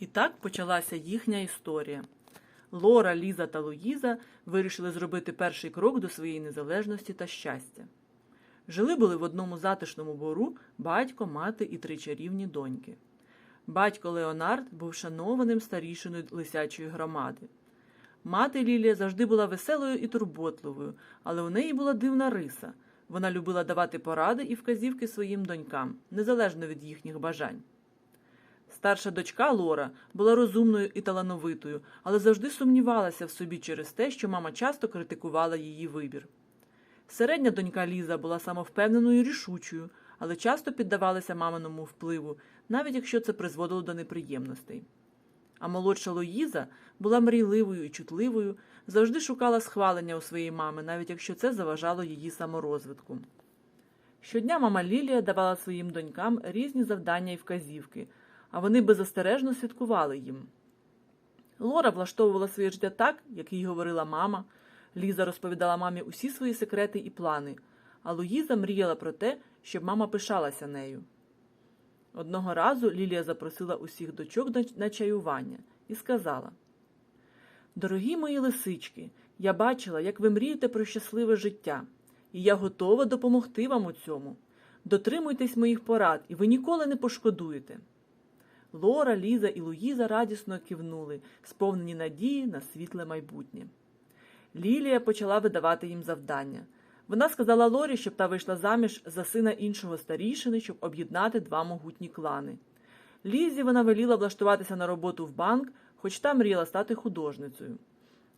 І так почалася їхня історія. Лора, Ліза та Луїза вирішили зробити перший крок до своєї незалежності та щастя. Жили були в одному затишному бору батько, мати і три чарівні доньки. Батько Леонард був шанованим старішиною лисячої громади. Мати Лілія завжди була веселою і турботливою, але у неї була дивна риса. Вона любила давати поради і вказівки своїм донькам, незалежно від їхніх бажань. Старша дочка Лора була розумною і талановитою, але завжди сумнівалася в собі через те, що мама часто критикувала її вибір. Середня донька Ліза була самовпевненою і рішучою, але часто піддавалася маминому впливу, навіть якщо це призводило до неприємностей. А молодша Луїза була мрійливою і чутливою, завжди шукала схвалення у своєї мами, навіть якщо це заважало її саморозвитку. Щодня мама Лілія давала своїм донькам різні завдання і вказівки, а вони беззастережно святкували їм. Лора влаштовувала своє життя так, як їй говорила мама. Ліза розповідала мамі усі свої секрети і плани, а Луїза мріяла про те, щоб мама пишалася нею. Одного разу Лілія запросила усіх дочок на чаювання і сказала: Дорогі мої лисички, я бачила, як ви мрієте про щасливе життя, і я готова допомогти вам у цьому. Дотримуйтесь моїх порад, і ви ніколи не пошкодуєте. Лора, Ліза і Луїза радісно кивнули, сповнені надії на світле майбутнє. Лілія почала видавати їм завдання. Вона сказала Лорі, щоб та вийшла заміж за сина іншого старішини, щоб об'єднати два могутні клани. Лізі вона веліла влаштуватися на роботу в банк, хоч та мріяла стати художницею.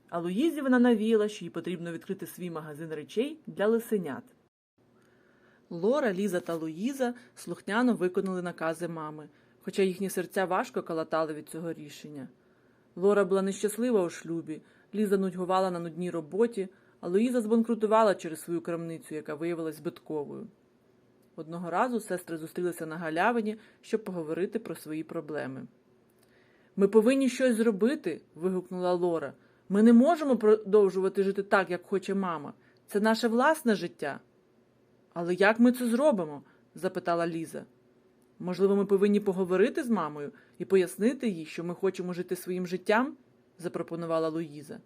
А Луїзі вона навіяла, що їй потрібно відкрити свій магазин речей для лисенят. Лора, Ліза та Луїза слухняно виконали накази мами, хоча їхні серця важко калатали від цього рішення. Лора була нещаслива у шлюбі, Ліза нудьгувала на нудній роботі, а Луїза збанкрутувала через свою крамницю, яка виявилась збитковою. Одного разу сестри зустрілися на галявині, щоб поговорити про свої проблеми. Ми повинні щось зробити. вигукнула Лора. Ми не можемо продовжувати жити так, як хоче мама. Це наше власне життя. Але як ми це зробимо? запитала Ліза. Можливо, ми повинні поговорити з мамою і пояснити їй, що ми хочемо жити своїм життям? запропонувала Луїза.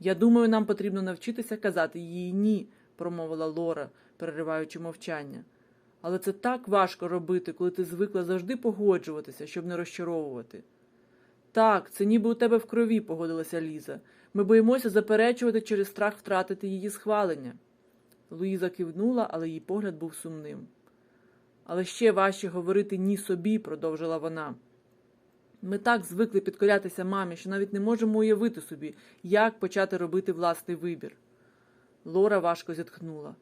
Я думаю, нам потрібно навчитися казати їй ні, промовила Лора, перериваючи мовчання. Але це так важко робити, коли ти звикла завжди погоджуватися, щоб не розчаровувати. Так, це ніби у тебе в крові, погодилася Ліза. Ми боїмося заперечувати через страх втратити її схвалення. Луїза кивнула, але її погляд був сумним. Але ще важче говорити ні собі, продовжила вона. Ми так звикли підкорятися мамі, що навіть не можемо уявити собі, як почати робити власний вибір. Лора важко зітхнула.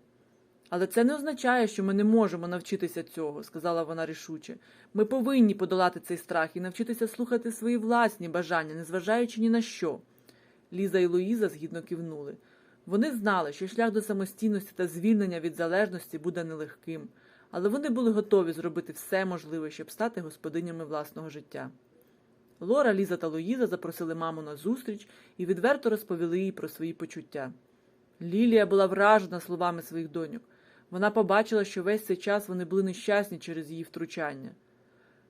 Але це не означає, що ми не можемо навчитися цього, сказала вона рішуче. Ми повинні подолати цей страх і навчитися слухати свої власні бажання, незважаючи ні на що. Ліза і Луїза згідно кивнули. Вони знали, що шлях до самостійності та звільнення від залежності буде нелегким, але вони були готові зробити все можливе, щоб стати господинями власного життя. Лора, Ліза та Луїза запросили маму на зустріч і відверто розповіли їй про свої почуття. Лілія була вражена словами своїх доньок. Вона побачила, що весь цей час вони були нещасні через її втручання.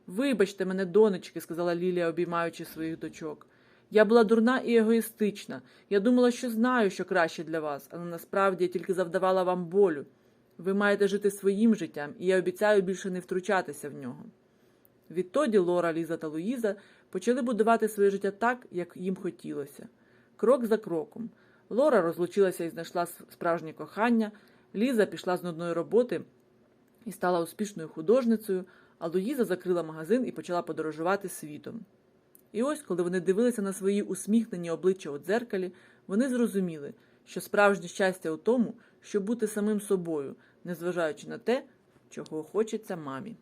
Вибачте мене, донечки, сказала Лілія, обіймаючи своїх дочок. Я була дурна і егоїстична. Я думала, що знаю, що краще для вас, але насправді я тільки завдавала вам болю. Ви маєте жити своїм життям, і я обіцяю більше не втручатися в нього. Відтоді Лора, Ліза та Луїза почали будувати своє життя так, як їм хотілося. Крок за кроком. Лора розлучилася і знайшла справжнє кохання, Ліза пішла з нудної роботи і стала успішною художницею, а Луїза закрила магазин і почала подорожувати світом. І ось, коли вони дивилися на свої усміхнені обличчя у дзеркалі, вони зрозуміли, що справжнє щастя у тому, щоб бути самим собою, незважаючи на те, чого хочеться мамі.